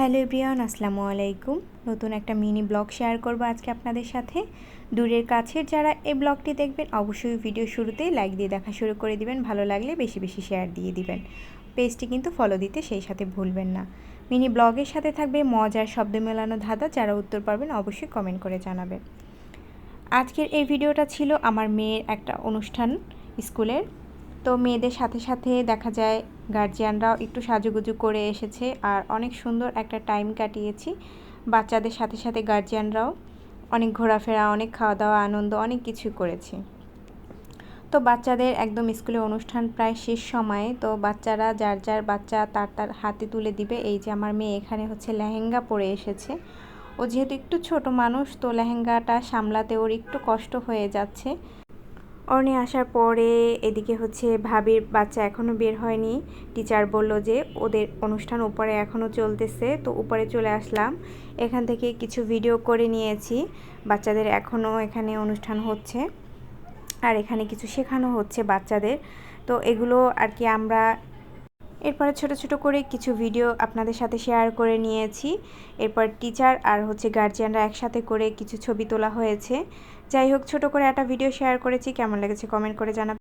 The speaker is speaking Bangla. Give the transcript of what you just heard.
হ্যালো এভরিওয়ান, আসসালামু আলাইকুম। নতুন একটা মিনি ব্লগ শেয়ার করব আজকে আপনাদের সাথে। দূরের কাছের যারা এই ব্লগটি দেখবেন, অবশ্যই ভিডিও শুরুতেই লাইক দিয়ে দেখা শুরু করে দিবেন। ভালো লাগলে বেশি বেশি শেয়ার দিয়ে দিবেন। পেজটি কিন্তু ফলো দিতে সেই সাথে ভুলবেন না। মিনি ব্লগের সাথে থাকবে মজার শব্দ মেলানো ধাঁধা, যারা উত্তর পারবেন অবশ্যই কমেন্ট করে জানাবেন। আজকের এই ভিডিওটা ছিল আমার মেয়ের একটা অনুষ্ঠান স্কুলের। তো মেয়েদের সাথে সাথে দেখা যায় গার্জিয়ানরাও একটু সাজুগুজু করে এসেছে আর অনেক সুন্দর একটা টাইম কাটিয়েছি। বাচ্চাদের সাথে সাথে গার্জিয়ানরাও অনেক ঘোরাফেরা, অনেক খাওয়া দাওয়া আনন্দ, অনেক কিছু করেছি। তো বাচ্চাদের একদম স্কুলে অনুষ্ঠান প্রায় শেষ সময়ে, তো বাচ্চারা যার যার বাচ্চা তার তার হাতে তুলে দিবে। এই যে আমার মেয়ে এখানে হচ্ছে লেহেঙ্গা পরে এসেছে। ও যেহেতু একটু ছোট মানুষ, তো লেহেঙ্গাটা সামলাতে ওর একটু কষ্ট হয়ে যাচ্ছে। অর্ণি আসার পরে এদিকে হচ্ছে ভাবির বাচ্চা এখনও বের হয়নি। টিচার বলল যে ওদের অনুষ্ঠান উপরে এখনও চলতেছে, তো উপরে চলে আসলাম। এখান থেকে কিছু ভিডিও করে নিয়েছি। বাচ্চাদের এখনও এখানে অনুষ্ঠান হচ্ছে আর এখানে কিছু শেখানো হচ্ছে বাচ্চাদের। তো এগুলো আর কি আমরা এরপরে ছোট ছোট করে কিছু ভিডিও আপনাদের সাথে শেয়ার করে নিয়েছি। এরপর টিচার আর হচ্ছে গার্জিয়ানরা একসাথে করে কিছু ছবি তোলা হয়েছে। যাই হোক, ছোট করে একটা ভিডিও শেয়ার করেছি। কেমন লেগেছে কমেন্ট করে জানাবেন।